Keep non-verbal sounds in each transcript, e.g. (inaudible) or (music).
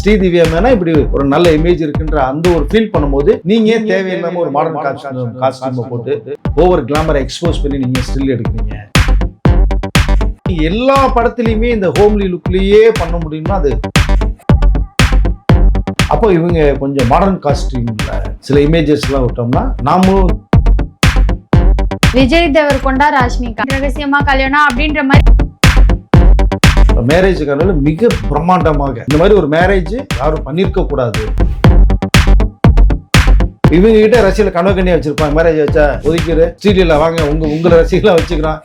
ஸ்ரீதிவ்யா மேனா இப்படி ஒரு நல்ல இமேஜ் இருக்குன்ற அந்த ஒரு ஃபீல் பண்ணும்போது நீங்க ஏன் தேவையில்லாம ஒரு மாடர்ன் காஸ்டியூம் காஸ்டியூமை போட்டு ஓவர் கிளாமரை எக்ஸ்போஸ் பண்ணி நீங்க ஸ்டில் எடுக்கிறீங்க. எல்லா படத்துலயுமே இந்த ஹோம்லி லுக்லயே பண்ண முடியும்னா அது? அப்போ இவங்க கொஞ்சம் மாடர்ன் காஸ்டியூம்ல சில இமேஜஸ் எல்லாம் விட்டோம்னா நாமளும் விஜய் தேவர்கொண்டா ராஷ்மிகா. ரகசியமா கல்யாணம் அப்படின்ற மாதிரி மேரேஜ் கனவுல மிக பிரம்மாண்டமாக. இந்த மாதிரி ஒரு மேரேஜ் யாரும் பண்ணியிருக்க கூடாது. இவங்க கிட்ட ரசிகல கனவு கண்ணியா வச்சிருப்பாங்க. மேரேஜ் வச்சா ஒதுக்கிடு சீரியல்ல வாங்க உங்க உங்களை ரசிகலா வச்சுக்கிறான்.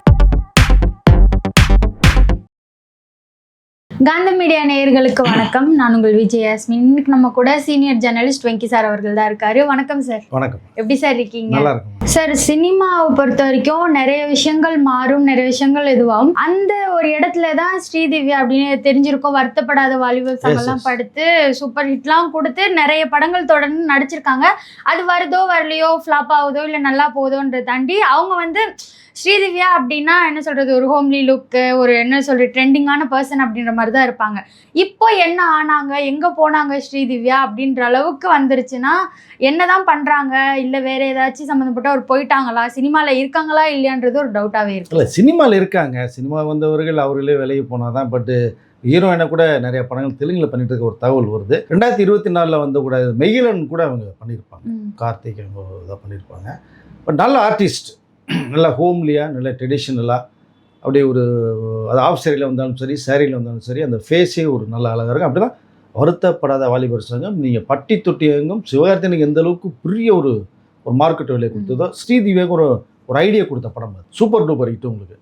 காந்த மீடியா நேயர்களுக்கு வணக்கம். நான் உங்கள் விஜய் யாஸ்மின். இன்னைக்கு நம்ம கூட சீனியர் ஜெர்னலிஸ்ட் வெங்கி சார் அவர்கள் தான் இருக்காரு. வணக்கம் சார். வணக்கம். எப்படி சார் இருக்கீங்க? சார் சினிமாவை பொறுத்த வரைக்கும் நிறைய விஷயங்கள் மாறும் நிறைய விஷயங்கள் இதுவாகும். அந்த ஒரு இடத்துல தான் ஸ்ரீதிவ்யா அப்படின்னு தெரிஞ்சிருக்கோம். வருத்தப்படாத வாலிபர் சங்கம்லாம் yes. படுத்து சூப்பர் ஹிட்லாம் கொடுத்து நிறைய படங்கள் தொடர்ந்து நடிச்சிருக்காங்க. அது வருதோ வரலையோ ஃப்ளாப் ஆகுதோ இல்லை நல்லா போகுதோன்றதை தாண்டி அவங்க வந்து ஸ்ரீதிவ்யா அப்படின்னா என்ன சொல்றது? ஒரு ஹோம்லி லுக்கு ஒரு என்ன சொல்றது? ட்ரெண்டிங்கான பர்சன் அப்படின்ற மாதிரி தான் இருப்பாங்க. இப்போ என்ன ஆனாங்க? எங்க போனாங்க ஸ்ரீதிவ்யா அப்படின்ற அளவுக்கு வந்துருச்சுன்னா என்னதான் பண்றாங்க? இல்ல வேற ஏதாச்சும் சம்மந்தப்பட்ட ஒரு போயிட்டாங்களா? சினிமால இருக்காங்களா? இல்லையான்றது ஒரு டவுட்டாவே இருக்கு. இல்லை சினிமாவில் இருக்காங்க. சினிமா வந்தவர்கள் அவர்களே விலகி போனாதான் பட்டு ஹீரோயினை கூட நிறைய படங்கள் தெலுங்குல பண்ணிட்டு இருக்க ஒரு தகவல் வருது. ரெண்டாயிரத்தி இருபத்தி நாலில் வந்து கூட மெய்யிலன் கூட அவங்க பண்ணியிருப்பாங்க. கார்த்திக் அவங்க இதாக பண்ணியிருப்பாங்க பட் நல்ல ஆர்டிஸ்ட் (clears throat) நல்ல ஹோம்லியாக நல்ல ட்ரெடிஷ்னலாக அப்படியே ஒரு அது ஆஃப் சாரியில் வந்தாலும் சரி சாரியில் வந்தாலும் சரி அந்த ஃபேஸே ஒரு நல்ல அழகாக இருக்கும். அப்படி தான் வருத்தப்படாத வாலிபர் சங்கம் நீங்கள் பட்டி தொட்டி எங்கும் சிவகார்த்தினுக்கு எந்த அளவுக்கு பெரிய ஒரு ஒரு மார்க்கெட் விலை கொடுத்ததோ ஸ்ரீதிவேக்கு ஒரு ஒரு ஐடியா கொடுத்த படம் அது. சூப்பர் டூப்பர் ஹிட் உங்களுக்கு.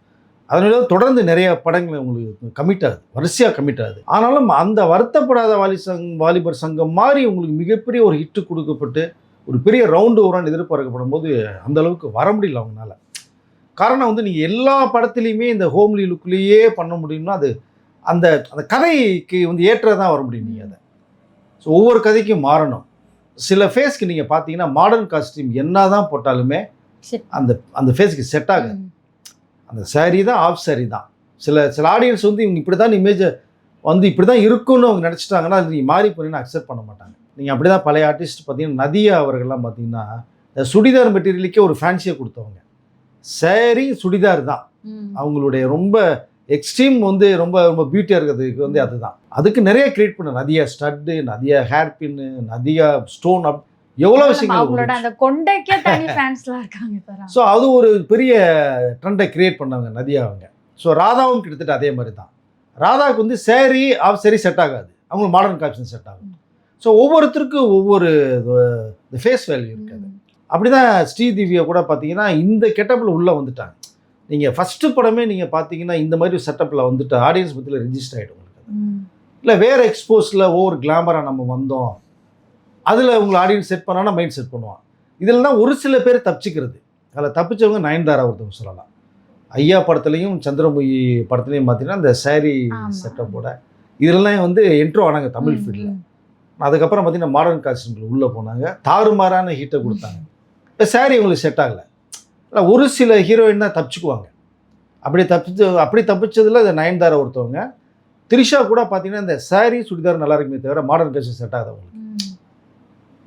அதனால தொடர்ந்து நிறைய படங்கள் உங்களுக்கு கமிட் ஆகுது. வரிசையாக கமிட் ஆகுது. ஆனாலும் அந்த வருத்தப்படாத வாலி சங் வாலிபர் சங்கம் மாதிரி உங்களுக்கு மிகப்பெரிய ஒரு ஹிட்டு கொடுக்கப்பட்டு ஒரு பெரிய ரவுண்டு ஓரான் எதிர்பார்க்கப்படும் போது அந்த அளவுக்கு வர முடியல அவங்களால. காரணம் வந்து நீங்கள் எல்லா படத்துலையுமே இந்த ஹோம்லி லுக்லேயே பண்ண முடியும்னா அது அந்த அந்த கதைக்கு வந்து ஏற்றதான் வர முடியும் நீங்கள் அதை. ஸோ ஒவ்வொரு கதைக்கும் மாறணும். சில ஃபேஸ்க்கு நீங்கள் பார்த்தீங்கன்னா மாடர்ன் காஸ்டியூம் என்ன தான் போட்டாலுமே சரி. அந்த அந்த ஃபேஸ்க்கு செட் ஆகாது. அந்த saree தான் ஆஃப் saree தான். சில சில ஆடியன்ஸ் வந்து இவங்க இப்படி தான் இமேஜை வந்து இப்படி தான் இருக்குன்னு அவங்க நினச்சிட்டாங்கன்னா அது நீங்கள் மாறி போனீங்கன்னா அக்செப்ட் பண்ண மாட்டாங்க. நீங்கள் அப்படி தான் பழைய ஆர்டிஸ்ட் பார்த்தீங்கன்னா நதியா அவர்கள்லாம் பார்த்தீங்கன்னா இந்த சுடிதார் மெட்டீரியலுக்கே ஒரு ஃபேன்சியாக கொடுத்தவங்க. Saree சுடிதார் தான். அவங்களுடைய ரொம்ப எக்ஸ்ட்ரீம் வந்து ரொம்ப ரொம்ப பியூட்டியாக இருக்கிறதுக்கு வந்து அதுதான். அதுக்கு நிறைய கிரியேட் பண்ண. Nadiya stud Nadiya hair pin Nadiya stone up எவ்வளோ விஷயங்கள் சார் ஸோ அது ஒரு பெரிய ட்ரெண்டை கிரியேட் பண்ணவங்க நதியா அவங்க. ஸோ ராதாவும் கிட்டத்தட்ட அதே மாதிரி தான். ராதாவுக்கு வந்து சேரீ ஆஃப் சரி செட் ஆகாது. அவங்க மாடர்ன் காப்ஷன் செட் ஆகும். ஸோ ஒவ்வொருத்தருக்கும் ஒவ்வொரு ஃபேஸ் வேல்யூ இருக்காது. அப்படி தான் ஸ்ரீதிவ்யா கூட பார்த்தீங்கன்னா இந்த கெட்டப்பில் உள்ளே வந்துட்டாங்க. நீங்கள் ஃபஸ்ட்டு படமே நீங்கள் பார்த்தீங்கன்னா இந்த மாதிரி செட்டப்பில் வந்துட்டு ஆடியன்ஸ் மத்தியில் ரெஜிஸ்டர் ஆகிடும் உங்களுக்கு. இல்லை வேறு எக்ஸ்போஸில் ஒவ்வொரு கிளாமராக நம்ம வந்தோம். அதில் உங்களை ஆடியன்ஸ் செட் பண்ணானா மைண்ட் செட் பண்ணுவான். இதில் தான் ஒரு சில பேர் தப்பிச்சுக்கிறது. அதில் தப்பிச்சவங்க நயன்தாரா ஒருத்தவங்க சொல்லலாம். ஐயா படத்துலையும் சந்திரமுகி படத்துலையும் பார்த்தீங்கன்னா இந்த saree ஆமா. செட்டப்போட இதெல்லாம் வந்து என்ட்ரோ ஆனாங்க தமிழ் ஃபீல்டில் அதுக்கப்புறம் பார்த்தீங்கன்னா மாடர்ன் காஸ்டியூம்ல உள்ளே போனாங்க. தாறுமாறான ஹீட்டை கொடுத்தாங்க. இப்போ saree உங்களுக்கு செட் ஆகலை. இல்லை ஒரு சில ஹீரோயின் தான் தப்பிச்சுக்குவாங்க. அப்படி தப்பிச்சு அப்படி தப்பிச்சதில் இந்த நயன்தாரா ஒருத்தவங்க த்ரிஷா கூட பார்த்தீங்கன்னா இந்த saree சுடிதார் நல்லா இருக்குமே தவிர மாடர்ன் காஸ்டியூம் செட் ஆகாதவங்க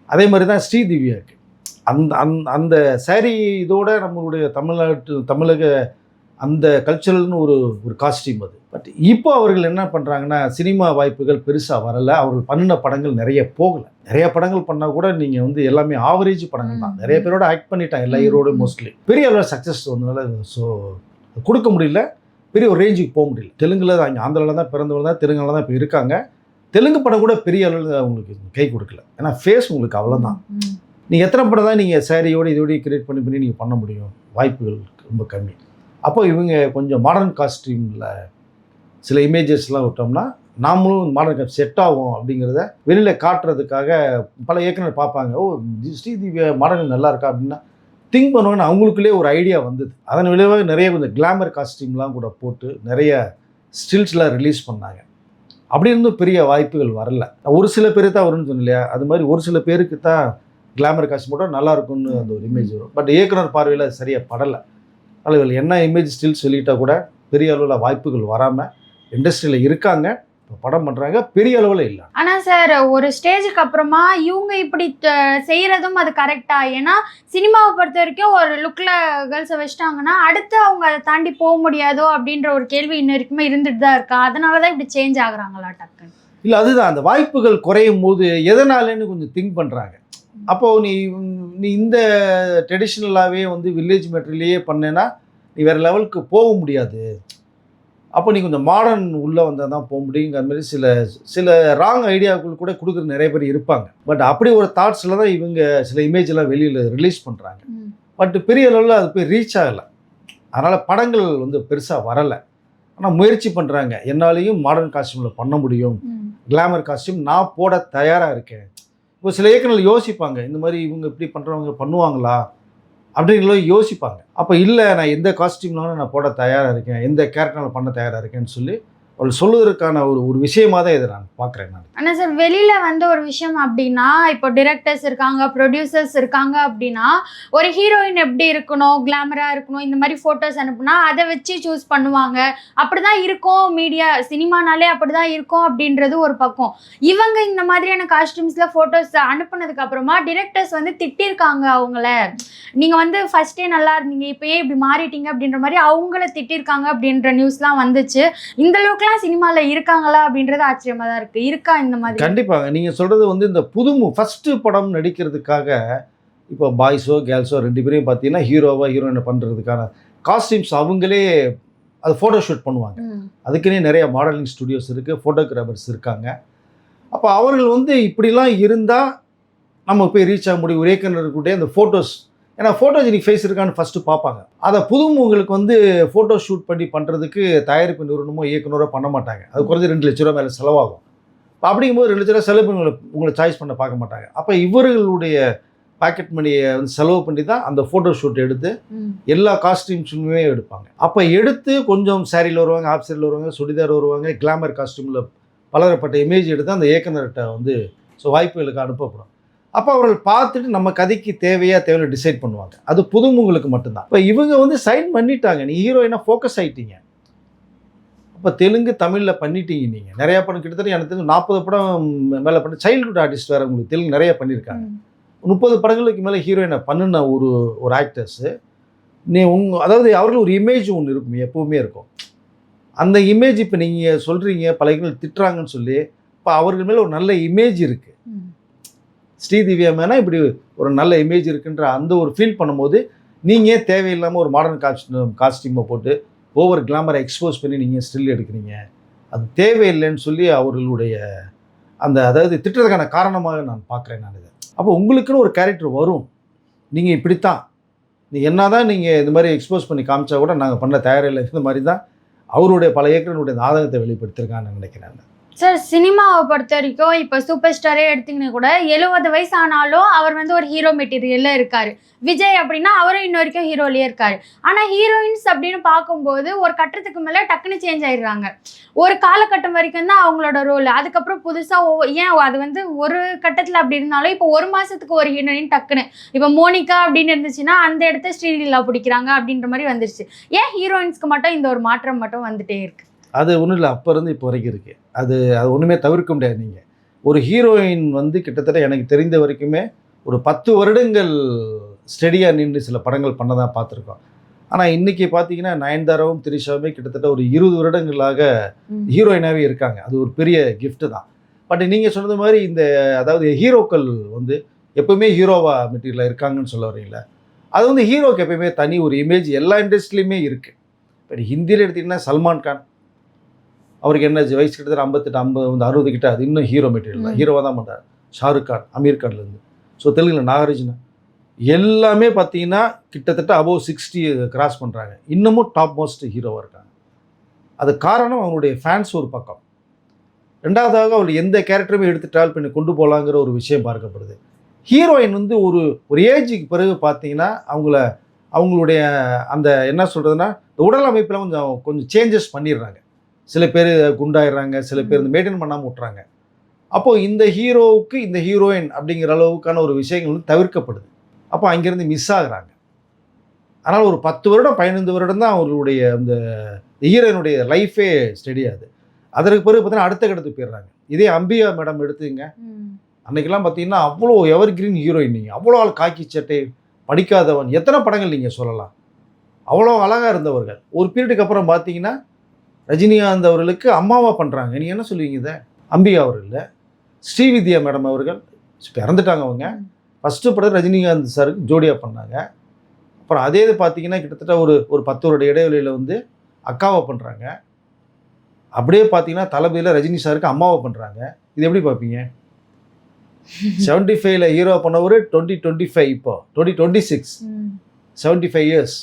அதே மாதிரி தான் ஸ்ரீதிவ்யாவுக்கு அந்த அந்த அந்த saree இதோட நம்மளுடைய தமிழ்நாட்டு தமிழக அந்த கல்ச்சரல்னு ஒரு ஒரு காஸ்டியூம் அது. பட் இப்போ அவர்கள் என்ன பண்ணுறாங்கன்னா சினிமா வாய்ப்புகள் பெருசாக வரலை. அவர்கள் பண்ணின படங்கள் நிறைய போகலை. நிறைய படங்கள் பண்ணால் கூட நீங்கள் வந்து எல்லாமே ஆவரேஜ் படங்கள் தான். நிறைய பேரோட ஆக்ட் பண்ணிட்டாங்க எல்லா ஹீரோட. மோஸ்ட்லி பெரிய அளவில் சக்ஸஸ் வந்தனால ஸோ கொடுக்க முடியல. பெரிய ஒரு ரேஞ்சுக்கு போக முடியல. தெலுங்குல தான் ஆந்திராவில் தான் பிறந்தவங்க தான் தெலுங்குல தான் இப்போ இருக்காங்க. தெலுங்கு படம் கூட பெரிய அளவில் அவங்களுக்கு கை கொடுக்கல. ஏன்னா ஃபேஸ் உங்களுக்கு அவ்வளோதான் நீங்கள் எத்தனை படம் தான் நீங்கள் சேரீயோடு இதோடய கிரியேட் பண்ணி பண்ணி நீங்கள் பண்ண முடியும்? வாய்ப்புகள் ரொம்ப கம்மி. அப்போ இவங்க கொஞ்சம் மாடர்ன் காஸ்ட்யூமில் சில இமேஜஸ்லாம் விட்டோம்னா நாமளும் மாடர்ன் செட் ஆகும் அப்படிங்கிறத வெளியில் காட்டுறதுக்காக பல இயக்குனர் பார்ப்பாங்க. ஓ தி- ஸ்ரீதிவ்யா மாடர்ன் நல்லா இருக்கா அப்படின்னா திங்க் பண்ணுவாங்கன்னு அவங்களுக்குள்ளே ஒரு ஐடியா வந்தது. அதன் விளைவாக நிறைய கொஞ்சம் கிளாமர் காஸ்டியூம்லாம் கூட போட்டு நிறைய ஸ்டில்ஸ்லாம் ரிலீஸ் பண்ணாங்க. அப்படி இருந்தும் பெரிய வாய்ப்புகள் வரல. ஒரு சில பேர் தான் வரும்னு சொன்னேன் அது மாதிரி ஒரு சில பேருக்கு தான் கிளாமர் காஸ்ட் போட்டால் நல்லா இருக்கும்னு அந்த ஒரு இமேஜ் வரும். பட் இயக்குனர் பார்வையில் சரியாக படலை. அதனால் என்ன இமேஜ் ஸ்டில் சொல்லிட்டா கூட பெரிய அளவில் வாய்ப்புகள் வராமல் இண்டஸ்ட்ரியில் இருக்காங்க. இப்போ படம் பண்ணுறாங்க பெரிய அளவில் இல்லை. ஆனா சார் ஒரு ஸ்டேஜுக்கு அப்புறமா இவங்க இப்படி செய்யறதும் அது கரெக்டா ஏன்னா சினிமாவை பொறுத்த வரைக்கும் ஒரு லுக்ல கேர்ள்ஸை வச்சிட்டாங்கன்னா அடுத்து அவங்க அதை தாண்டி போக முடியாதோ அப்படின்ற ஒரு கேள்வி இன்ன வரைக்குமே இருந்துட்டு தான் இருக்கா? அதனாலதான் இப்படி சேஞ்ச் ஆகுறாங்களா டக்குன்னு இல்லை அதுதான். அந்த வாய்ப்புகள் குறையும் போது எதனாலன்னு கொஞ்சம் திங்க் பண்ணுறாங்க அப்போது நீ நீ இந்த ட்ரெடிஷ்னலாகவே வந்து வில்லேஜ் மெட்டீரியலையே பண்ணேன்னா நீ வேறு லெவலுக்கு போக முடியாது. அப்போ நீ கொஞ்சம் மாடர்ன் உள்ளே வந்தால் தான் போக முடியுங்கிற மாதிரி சில சில ராங் ஐடியாக்கள் கூட கொடுக்குற நிறைய பேர் இருப்பாங்க. பட் அப்படி ஒரு தாட்ஸில் தான் இவங்க சில இமேஜ் எல்லாம் வெளியில் ரிலீஸ் பண்ணுறாங்க பட் பெரிய அளவில் அது போய் ரீச் ஆகலை. அதனால் படங்கள் வந்து பெருசாக வரலை. ஆனால் முயற்சி பண்ணுறாங்க என்னாலையும் மாடர்ன் காஸ்டியூமில் பண்ண முடியும். கிளாமர் காஸ்டியூம் நான் போட தயாராக இருக்கேன். இப்போ சில இயக்குநர்கள் யோசிப்பாங்க இந்த மாதிரி இவங்க இப்படி பண்ணுறவங்க பண்ணுவாங்களா? அப்படிங்கிறத யோசிப்பாங்க. அப்போ இல்லை நான் எந்த காஸ்டியூம்னாலும் நான் போட தயாராக இருக்கேன் எந்த கேரக்டரில் பண்ண தயாராக இருக்கேன்னு சொல்லி அவள் சொல்லுவதற்கான ஒரு ஒரு விஷயமா தான் இதை நான் பார்க்குறேன் நான். ஆனால் சார் வெளியில் வந்து ஒரு விஷயம் அப்படின்னா இப்போ டிரெக்டர்ஸ் இருக்காங்க ப்ரொடியூசர்ஸ் இருக்காங்க அப்படின்னா ஒரு ஹீரோயின் எப்படி இருக்கணும் கிளாமராக இருக்கணும் இந்த மாதிரி ஃபோட்டோஸ் அனுப்புனா அதை வச்சு சூஸ் பண்ணுவாங்க. அப்படிதான் இருக்கும் மீடியா சினிமானாலே அப்படிதான் இருக்கும் அப்படின்றது ஒரு பக்கம். இவங்க இந்த மாதிரியான காஸ்டியூம்ஸில் ஃபோட்டோஸ் அனுப்புனதுக்கு அப்புறமா டிரெக்டர்ஸ் வந்து திட்டிருக்காங்க அவங்கள. நீங்கள் வந்து ஃபஸ்ட்டே நல்லா இருந்தீங்க இப்போயே இப்படி மாறிட்டீங்க அப்படின்ற மாதிரி அவங்கள திட்டிருக்காங்க அப்படின்ற நியூஸ்லாம் வந்துச்சு. இந்த அளவுக்குலாம் சினிமால இருக்காங்களா அப்படின்றது ஆச்சரியமா தான் இருக்கு. இருக்கா இந்த மாதிரி? கண்டிப்பாக நீங்கள் சொல்கிறது வந்து இந்த புது ஃபஸ்ட்டு படம் நடிக்கிறதுக்காக இப்போ பாய்ஸோ கேர்ள்ஸோ ரெண்டு பேரையும் பார்த்தீங்கன்னா ஹீரோவா ஹீரோயினை பண்ணுறதுக்கான காஸ்டியூம்ஸ் அவங்களே அது ஃபோட்டோ ஷூட் பண்ணுவாங்க. அதுக்குன்னே நிறைய மாடலிங் ஸ்டுடியோஸ் இருக்குது ஃபோட்டோகிராஃபர்ஸ் இருக்காங்க. அப்போ அவர்கள் வந்து இப்படிலாம் இருந்தால் நம்ம போய் ரீச் ஆக முடியும். ஒரு இயக்குனருக்குடைய அந்த ஃபோட்டோஸ் ஏன்னா ஃபோட்டோஜெனிக் ஃபேஸ் இருக்கான்னு ஃபஸ்ட்டு பார்ப்பாங்க. அதை புதுமுகங்களுக்கு வந்து ஃபோட்டோ ஷூட் பண்ணி பண்ணுறதுக்கு தயாரிப்பு நிறுவனமோ இயக்குனரோ பண்ண மாட்டாங்க. அது குறைஞ்ச ரெண்டு லட்ச ரூபா மேலே செலவாகும். அப்படிங்கும்போது ரெண்டு லட்ச ரூபா செலவு உங்களை உங்களை சாய்ஸ் பண்ண பார்க்க மாட்டாங்க. அப்போ இவர்களுடைய பாக்கெட் மணியை வந்து செலவு பண்ணி தான் அந்த ஃபோட்டோ ஷூட் எடுத்து. எல்லா காஸ்டியூம்ஸுமே எடுப்பாங்க. அப்போ எடுத்து கொஞ்சம் சாரியில் வருவாங்க ஆஃப் சாரியில் வருவாங்க சுடிதார் வருவாங்க கிளாமர் காஸ்டியூமில் பலதரப்பட்ட இமேஜ் எடுத்து அந்த இயக்குனர்கிட்ட வந்து ஸோ வாய்ப்புகளுக்கு அனுப்பப்படும். அப்போ அவர்கள் பார்த்துட்டு நம்ம கதைக்கு தேவையா தேவையில்லை டிசைட் பண்ணுவாங்க. அது புதுமுங்களுக்கு மட்டும்தான். இப்போ இவங்க வந்து சைன் பண்ணிட்டாங்க. நீ ஹீரோயினாக ஃபோக்கஸ் ஆயிட்டீங்க. அப்போ தெலுங்கு தமிழில் பண்ணிட்டீங்க நீங்கள் நிறையா படம் கிட்டத்தட்ட எனக்கு தெரிஞ்சு நாற்பது படம் மேலே பண்ணி சைல்டுஹுட் ஆர்டிஸ்ட் வேறு உங்களுக்கு தெலுங்கு நிறைய பண்ணியிருக்காங்க. முப்பது படங்களுக்கு மேலே ஹீரோயினை பண்ணின ஒரு ஒரு ஆக்டர்ஸு நீ உங்க அதாவது அவர்கள் ஒரு இமேஜ் ஒன்று இருக்கும். எப்பவுமே இருக்கும். அந்த இமேஜ் இப்போ நீங்கள் சொல்கிறீங்க பல திட்டுறாங்கன்னு சொல்லி இப்போ அவர்கள் மேலே ஒரு நல்ல இமேஜ் இருக்குது. ஸ்ரீதிவ்யா மேனா இப்படி ஒரு நல்ல இமேஜ் இருக்குன்ற அந்த ஒரு ஃபீல் பண்ணும்போது நீங்கள் தேவையில்லாமல் ஒரு மாடர்ன் காஸ்டியூம் காஸ்டியூமை போட்டு ஓவர் கிளாமரை எக்ஸ்போஸ் பண்ணி நீங்கள் ஸ்டில் எடுக்கிறீங்க? அது தேவையில்லைன்னு சொல்லி அவர்களுடைய அந்த அதாவது திட்டுறதுக்கான காரணமாக நான் பார்க்குறேன் நான் இதை. அப்போ உங்களுக்குன்னு ஒரு கேரக்டர் வரும். நீங்கள் இப்படித்தான். நீ என்ன தான் நீங்கள் இது மாதிரி எக்ஸ்போஸ் பண்ணி காமிச்சா கூட நாங்கள் பண்ண தயாரில்லை இந்த மாதிரி தான் அவருடைய பல இயக்குனருடைய ஆதங்கத்தை வெளிப்படுத்திருக்கான்னு நினைக்கிறேன். சார் சினிமாவை பொறுத்த வரைக்கும் இப்போ சூப்பர் ஸ்டாரே எடுத்தீங்கன்னா கூட எழுபது வயசு ஆனாலும் அவர் வந்து ஒரு ஹீரோ மெட்டீரியல்ல இருக்காரு. விஜய் அப்படின்னா அவரும் இன்ன வரைக்கும் ஹீரோலயே இருக்காரு. ஆனால் ஹீரோயின்ஸ் அப்படின்னு பார்க்கும்போது ஒரு கட்டத்துக்கு மேலே டக்குன்னு சேஞ்ச் ஆயிடுறாங்க. ஒரு காலகட்டம் வரைக்கும் தான் அவங்களோட ரோல் அதுக்கப்புறம் புதுசாக ஏன் அது வந்து ஒரு கட்டத்தில் அப்படி இருந்தாலும் இப்போ ஒரு மாதத்துக்கு ஒரு ஹீரோயின் டக்குன்னு. இப்போ மோனிகா அப்படின்னு இருந்துச்சுன்னா அந்த இடத்த ஸ்ரீலீலா பிடிக்கிறாங்க அப்படின்ற மாதிரி வந்துருச்சு. ஏன் ஹீரோயின்ஸ்க்கு மட்டும் இந்த ஒரு மாற்றம் மட்டும் வந்துட்டே இருக்குது அது ஒன்றும் இல்லை அப்போ இருந்து இப்போ வரைக்கும் இருக்குது அது அது ஒன்றுமே தவிர்க்க முடியாது நீங்கள் ஒரு ஹீரோயின் வந்து கிட்டத்தட்ட எனக்கு தெரிந்த வரைக்குமே ஒரு பத்து வருடங்கள் ஸ்டெடியாக நின்று சில படங்கள் பண்ணதான் பார்த்துருக்கோம். ஆனால் இன்றைக்கி பார்த்தீங்கன்னா நயன்தாராவும் திரிஷாவுமே கிட்டத்தட்ட ஒரு இருபது வருடங்களாக ஹீரோயினாகவே இருக்காங்க. அது ஒரு பெரிய gift தான். பட் நீங்கள் சொன்னது மாதிரி இந்த அதாவது ஹீரோக்கள் வந்து எப்பவுமே ஹீரோவா மெட்டீரியலாக இருக்காங்கன்னு சொல்ல வரீங்களா அது வந்து ஹீரோக்கு எப்பயுமே தனி ஒரு இமேஜ் எல்லா இண்டஸ்ட்ரிலையுமே இருக்குது இப்போ ஹிந்தியில் எடுத்திங்கன்னா சல்மான் கான். அவருக்கு என்ன வயசு கிட்டத்தட்ட ஐம்பத்தெட்டு ஐம்பது வந்து அறுபது கிட்ட அது இன்னும் ஹீரோ மெட்டீரியல் தான். ஹீரோவாக தான் பண்ணுறாரு ஷாருக் கான் அமீர் கான்லேருந்து ஸோ தெலுங்கில் நாகார்ஜுனா. எல்லாமே பார்த்தீங்கன்னா கிட்டத்தட்ட அபோவ் சிக்ஸ்டி கிராஸ் பண்ணுறாங்க இன்னமும் டாப் மோஸ்ட் ஹீரோவாக இருக்காங்க. அது காரணம் அவங்களுடைய ஃபேன்ஸ் ஒரு பக்கம். ரெண்டாவதாக அவர் எந்த கேரக்டருமே எடுத்து ட்ராவல் பண்ணி கொண்டு போகலாங்கிற ஒரு விஷயம் பார்க்கப்படுது. ஹீரோயின் வந்து ஒரு ஒரு ஏஜுக்கு பிறகு பார்த்தீங்கன்னா அவங்கள அவங்களுடைய அந்த என்ன சொல்கிறதுனா உடல் அமைப்பில் கொஞ்சம் கொஞ்சம் சேஞ்சஸ் பண்ணிடுறாங்க. சில பேர் குண்டாயிடுறாங்க சில பேர் இந்த மெயின்டைன் பண்ணாமல் விட்றாங்க அப்போது இந்த ஹீரோவுக்கு இந்த ஹீரோயின் அப்படிங்கிற அளவுக்கான ஒரு விஷயங்கள் வந்து தவிர்க்கப்படுது. அப்போ அங்கேருந்து மிஸ் ஆகுறாங்க. அதனால் ஒரு பத்து வருடம் பதினைந்து வருடம் தான் அவர்களுடைய அந்த ஹீரோயினுடைய லைஃபே ஸ்டெடி ஆகுது. அதற்கு பிறகு பார்த்தீங்கன்னா அடுத்த கட்டத்துக்கு போயிடுறாங்க. இதே அம்பிகா மேடம் எடுத்துங்க ம். அன்னைக்கெல்லாம் பார்த்தீங்கன்னா அவ்வளோ எவர் கிரீன் ஹீரோயின் நீங்கள் அவ்வளோ ஆள் காக்கி சட்டை படிக்காதவன். எத்தனை படங்கள் நீங்கள் சொல்லலாம். அவ்வளோ அழகாக இருந்தவர்கள். ஒரு பீரியடுக்கு அப்புறம் பார்த்தீங்கன்னா ரஜினிகாந்த் அவர்களுக்கு அம்மாவா பண்ணுறாங்க நீங்கள் என்ன சொல்லுவீங்க இதை? அம்பிகா அவர்கள். ஸ்ரீவித்யா மேடம் அவர்கள். இறந்துட்டாங்க அவங்க. ஃபஸ்ட்டு படம் ரஜினிகாந்த் சாருக்கு ஜோடியாக பண்ணாங்க. அப்புறம் அதே இது பார்த்தீங்கன்னா கிட்டத்தட்ட ஒரு ஒரு பத்து வருட இடைவெளியில் வந்து அக்காவை பண்ணுறாங்க அப்படியே பார்த்தீங்கன்னா தளபதியில் ரஜினி சாருக்கு அம்மாவை பண்ணுறாங்க இது எப்படி பார்ப்பீங்க செவன்ட்டி ஃபைவ்ல ஹீரோ பண்ணவர் டுவெண்ட்டி டுவெண்ட்டி ஃபைவ் இப்போ twenty twenty six. Seventy five years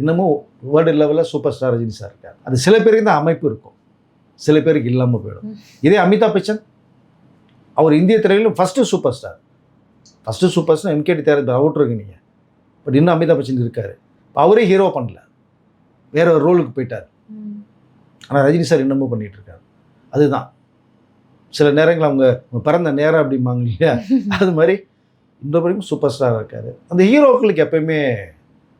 இன்னமும் வேர்ல்டு லெவலில் சூப்பர் ஸ்டார் ரஜினி சார் இருக்கார். அது சில பேருக்கு தான் அமைப்பு இருக்கும். சில பேருக்கு இல்லாமல் போயிடும். இதே அமிதாப் பச்சன் அவர் இந்திய திரையிலும் first super star first super star MKT தேர் அவுட் இருக்கு நீங்கள் பட் இன்னும் அமிதாப் பச்சன் இருக்கார். இப்போ அவரே ஹீரோ பண்ணல. வேற ஒரு ரோலுக்கு போயிட்டார். ஆனால் ரஜினி சார் இன்னமும் பண்ணிட்டு இருக்காரு. அதுதான். சில நேரங்கள் அவங்க அவங்க பிறந்த நேரம் அப்படிம்பாங்க இல்லையா? (laughs) அது மாதிரி இந்த வரைக்கும் சூப்பர் ஸ்டாராக இருக்காரு. அந்த ஹீரோக்களுக்கு எப்பயுமே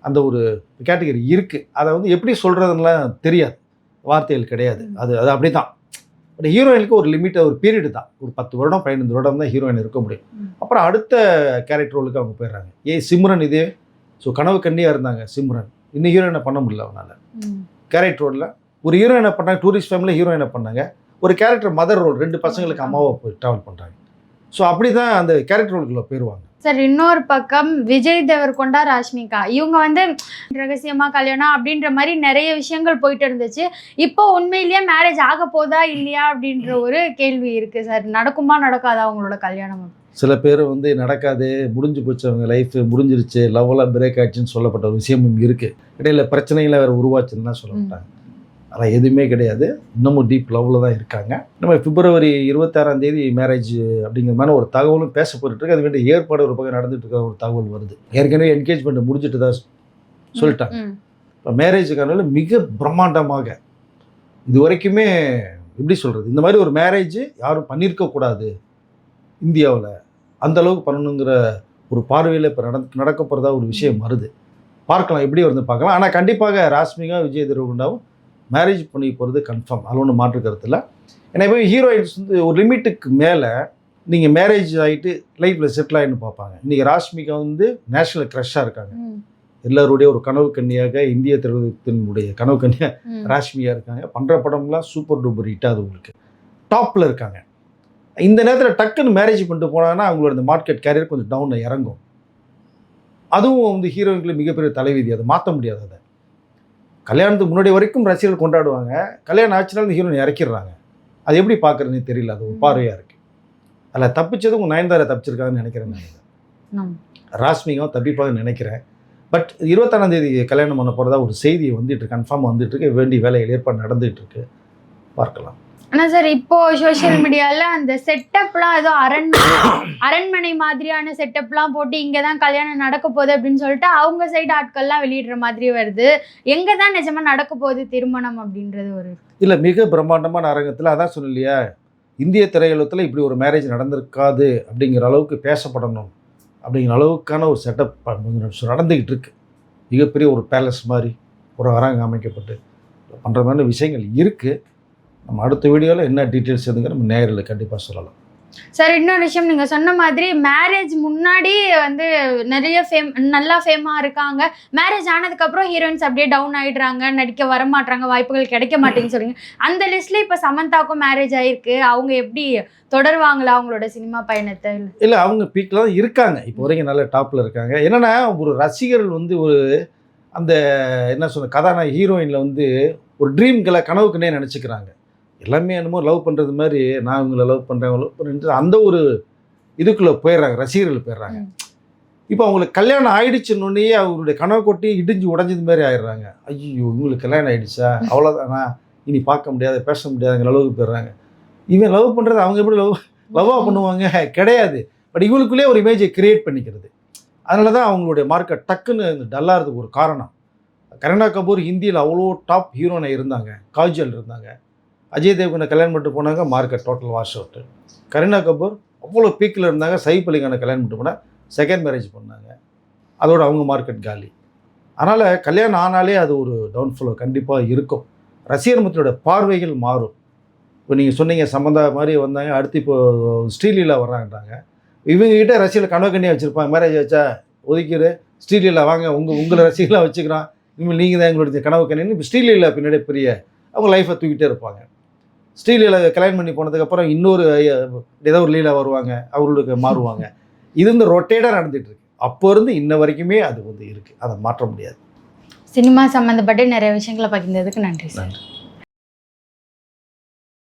அந்த ஒரு கேட்டகரி இருக்குது அதை வந்து எப்படி சொல்கிறதுலாம் தெரியாது. வார்த்தைகள் கிடையாது. அது அது அப்படி தான் பட் ஹீரோயினுக்கு ஒரு லிமிட் ஒரு பீரியடு தான். ஒரு பத்து வருடம் பதினைந்து வருடம் தான் ஹீரோயின் இருக்க முடியும். அப்புறம் அடுத்த கேரக்டர் ரோலுக்கு அவங்க போயிடுறாங்க. ஏ சிம்ரன் இதே. ஸோ கனவு கண்ணியாக இருந்தாங்க சிம்ரன். இன்னும் ஹீரோயினை பண்ண முடியல அவனால். கேரக்டர் ரோலில் ஒரு ஹீரோயினை பண்ணாங்க டூரிஸ்ட் ஃபேமிலியில் ஹீரோயினை பண்ணாங்க. ஒரு கேரக்டர் மதர் ரோல் ரெண்டு பசங்களுக்கு அம்மாவை போய் ட்ராவல் பண்ணுறாங்க ஸோ அப்படி தான் அந்த கேரக்டர் ரோலுக்குள்ள போயிடுவாங்க சார் இன்னொரு பக்கம் விஜய் தேவர்கொண்டா ராஷ்மிகா. இவங்க வந்து ரகசியமா கல்யாணம் அப்படின்ற மாதிரி நிறைய விஷயங்கள் போயிட்டு இருந்துச்சு. இப்போ உண்மையிலேயே மேரேஜ் ஆக போதா இல்லையா அப்படின்ற ஒரு கேள்வி இருக்கு சார். நடக்குமா நடக்காதா அவங்களோட கல்யாணம்? சில பேர் வந்து நடக்காது முடிஞ்சு போச்சு அவங்க லைஃப் முடிஞ்சிருச்சு லவ்வெல்லாம் பிரேக் ஆயிடுச்சுன்னு சொல்லப்பட்ட ஒரு விஷயமும் இருக்குது இடையில பிரச்சனைகளை வேறு உருவாச்சுன்னு தான் சொல்ல மாட்டாங்க. அதெல்லாம் எதுவுமே கிடையாது. இன்னமும் டீப் லவ்வில் தான் இருக்காங்க. நம்ம பிப்ரவரி இருபத்தாறாம் தேதி மேரேஜ் அப்படிங்கிற மாதிரி ஒரு தகவலும் பேச போயிட்டு இருக்கு. அது வேண்டிய ஏற்பாடு ஒரு பக்கம் நடந்துட்டு இருக்கிற ஒரு தகவல் வருது. ஏற்கனவே என்கேஜ்மெண்ட் முடிஞ்சிட்டு தான் சொல்லிட்டாங்க. இப்போ மேரேஜுக்கான மிக பிரம்மாண்டமாக இது வரைக்குமே எப்படி சொல்கிறது இந்த மாதிரி ஒரு மேரேஜ் யாரும் பண்ணியிருக்க கூடாது. இந்தியாவில் அந்த அளவுக்கு பண்ணணுங்கிற ஒரு பார்வையில் இப்போ நட நடக்க போகிறதா ஒரு விஷயம் வருது. பார்க்கலாம் எப்படி வருது பார்க்கலாம். ஆனால் கண்டிப்பாக ராஸ்மிகா விஜய் தேவகுண்டாவும் மேரேஜ் பண்ணி போகிறது கன்ஃபார்ம் அதில் ஒன்றும் மாற்று கருத்து இல்லை. ஏன்னா இப்போ ஹீரோயின்ஸ் வந்து ஒரு லிமிட்டுக்கு மேலே நீங்கள் மேரேஜ் ஆகிட்டு லைஃப்பில் செட்டில் ஆகின்னு பார்ப்பாங்க. இன்றைக்கி ராஷ்மிகா வந்து நேஷனல் க்ரஷ்ஷாக இருக்காங்க. எல்லாருடைய ஒரு கனவு கன்னியாக இந்திய திரையுலகத்தினுடைய கனவு கன்னியாக ம். ராஷ்மியா இருக்காங்க. பண்ணுற படம்லாம் சூப்பர் டூப்பர் ஹிட் அது உங்களுக்கு. டாப்பில் இருக்காங்க. இந்த நேரத்தில் டக்குன்னு மேரேஜ் பண்ணிட்டு போனாங்கன்னா அவங்களோட இந்த மார்க்கெட் கேரியர் கொஞ்சம் டவுனில் இறங்கும். அதுவும் வந்து ஹீரோயின்களுக்கு மிகப்பெரிய தலைவிதி. அதை மாற்ற முடியாது அதை. கல்யாணத்துக்கு முன்னாடி வரைக்கும் ரசிகர்கள் கொண்டாடுவாங்க. கல்யாணம் ஆச்சுனாலும் இந்த ஹீரோயின் இறக்கிடுறாங்க. அது எப்படி பார்க்குறதுன்னு தெரியல. அது ஒரு பார்வையாக இருக்குது அதில் தப்பிச்சது உங்கள் நயன்தாரா தப்பிச்சிருக்காங்கன்னு நினைக்கிறேன் நான். ஆமா. ராஸ்மிகாவும் தப்பிப்பாங்கன்னு நினைக்கிறேன். பட் இருபத்தாறாம் தேதி கல்யாணம் பண்ண போகிறதா ஒரு செய்தி வந்துட்டு இருக்கு. கன்ஃபார்ம் வந்துட்டு இருக்கு. வேண்டிய வேலைகள் ஏற்பாடு நடந்துட்டு இருக்கு. பார்க்கலாம். ஆனா சார் இப்போ சோஷியல் மீடியால அந்த செட்டப்லாம் ஏதோ அரண்மனை (coughs) அரண்மனை மாதிரியான செட்டப்லாம் போட்டு இங்க தான் கல்யாணம் நடக்க போகுது அப்படின்னு சொல்லிட்டு அவங்க சைடு ஆட்கள்லாம் வெளியிடுற மாதிரி வருது. எங்க தான் நிஜமா நடக்க போகுது திருமணம் அப்படின்றது ஒரு இல்லை மிக பிரம்மாண்டமான அரங்கத்தில் அதான் சொன்னேன் இல்லையா இந்திய திரையுலகத்தில் இப்படி ஒரு மேரேஜ் நடந்திருக்காது அப்படிங்கிற அளவுக்கு பேசப்படணும் அப்படிங்கிற அளவுக்கான ஒரு செட்டப் நடந்துக்கிட்டு இருக்கு. மிகப்பெரிய ஒரு பேலஸ் மாதிரி ஒரு அரங்கம் அமைக்கப்பட்டு பண்ணுற மாதிரி விஷயங்கள் இருக்குது நம்ம அடுத்த வீடியோவில் என்ன டீட்டெயில்ஸ் எதுங்க நம்ம நேரில் கண்டிப்பாக சொல்லலாம். சார் இன்னொரு விஷயம் நீங்க சொன்ன மாதிரி மேரேஜ் முன்னாடி வந்து நிறைய ஃபேம் நல்லா ஃபேமா இருக்காங்க. மேரேஜ் ஆனதுக்கு அப்புறம் ஹீரோயின்ஸ் அப்படியே டவுன் ஆயிடுறாங்க நடிக்க வர மாட்டாங்க வாய்ப்புகள் கிடைக்க மாட்டேங்குன்னு சொல்றீங்க. அந்த லிஸ்ட்ல இப்ப சமந்தாக்கும் மேரேஜ் ஆயிருக்கு. அவங்க எப்படி தொடருவாங்களா அவங்களோட சினிமா பயணத்தை? இல்லை அவங்க பீக்கில் தான் இருக்காங்க. இப்போ வரைக்கும் நல்ல டாப்பில் இருக்காங்க. என்னென்னா ஒரு ரசிகர்கள் வந்து ஒரு அந்த என்ன சொல்ற கதாநாயகி ஹீரோயினில் வந்து ஒரு ட்ரீம்களை கனவுக்குன்னே நினச்சிக்கிறாங்க. எல்லாமே என்னமோ லவ் பண்ணுறது மாதிரி நான் இவங்களை லவ் பண்ணுறேன் லவ் பண்ணுறது அந்த ஒரு இதுக்குள்ளே போயிடுறாங்க ரசிகர்கள் போயிடுறாங்க. இப்போ அவங்களுக்கு கல்யாணம் ஆயிடுச்சுன்னொன்னே அவருடைய கனவு கொட்டி இடிஞ்சு உடஞ்சது மாதிரி ஆயிடுறாங்க. ஐயோ இவங்களுக்கு கல்யாணம் ஆயிடுச்சா? அவ்வளோதானா இனி பார்க்க முடியாது பேச முடியாதுங்கிற அளவுக்கு போயிடுறாங்க. இவன் லவ் பண்ணுறது அவங்க எப்படி லவ் லவ்வாக பண்ணுவாங்க? கிடையாது. பட் இவங்களுக்குள்ளே ஒரு இமேஜை கிரியேட் பண்ணிக்கிறது. அதனால தான் அவங்களுடைய மார்க்கெட் டக்குன்னு டல்லாகிறதுக்கு ஒரு காரணம். கரீனா கபூர் ஹிந்தியில் அவ்வளோ டாப் ஹீரோனை இருந்தாங்க. காஜல் இருந்தாங்க. அஜய் தேவ்கனை கல்யாணம் பண்ணிட்டு போனாங்க market total wash out Kareena Kapoor அவ்வளோ பீக்கில் இருந்தாங்க சைப் அலிகானை கல்யாணம் பண்ணிட்டு போனால் செகண்ட் மேரேஜ் பண்ணாங்க. அதோட அவங்க மார்க்கெட் காலி. அதனால் கல்யாணம் ஆனாலே அது ஒரு டவுன்ஃபாலோ கண்டிப்பாக இருக்கும். ரசிகர் மத்தியோட பார்வைகள் மாறும். இப்போ நீங்கள் சொன்னீங்க சம்மந்தா மாதிரி வந்தாங்க அடுத்து இப்போ ஸ்ரீலீலா வர்றாங்கன்றாங்க. இவங்ககிட்ட ரசிகர்கள் கனவு கண்ணியாக வச்சுருப்பாங்க மேரேஜ் வச்சா ஒதுக்கிடு ஸ்ரீலீலா வாங்க உங்கள் உங்களை ரசிகலாக வச்சுக்கிறான். இனிமேல் நீங்கள் தான் எங்களுடைய கனவு கண்ணின்னு இப்போ ஸ்ரீலீலா பின்னாடி பெரிய அவங்க லைஃப்பை தூக்கிட்டே இருப்பாங்க. ஸ்ரீலீலா கல்யாணம் பண்ணி போனதுக்கப்புறம் இன்னொரு ஏதோ ஒரு லீலா வருவாங்க அவர்களுக்கு மாறுவாங்க. இது வந்து ரொட்டேட்டாக நடந்துட்டு இருக்கு. அப்போ இருந்து இன்ன வரைக்குமே அது வந்து இருக்குது அதை மாற்ற முடியாது. சினிமா சம்மந்தப்பட்டு நிறைய விஷயங்களை பகிர்ந்ததுக்கு நன்றி சார். நன்றி.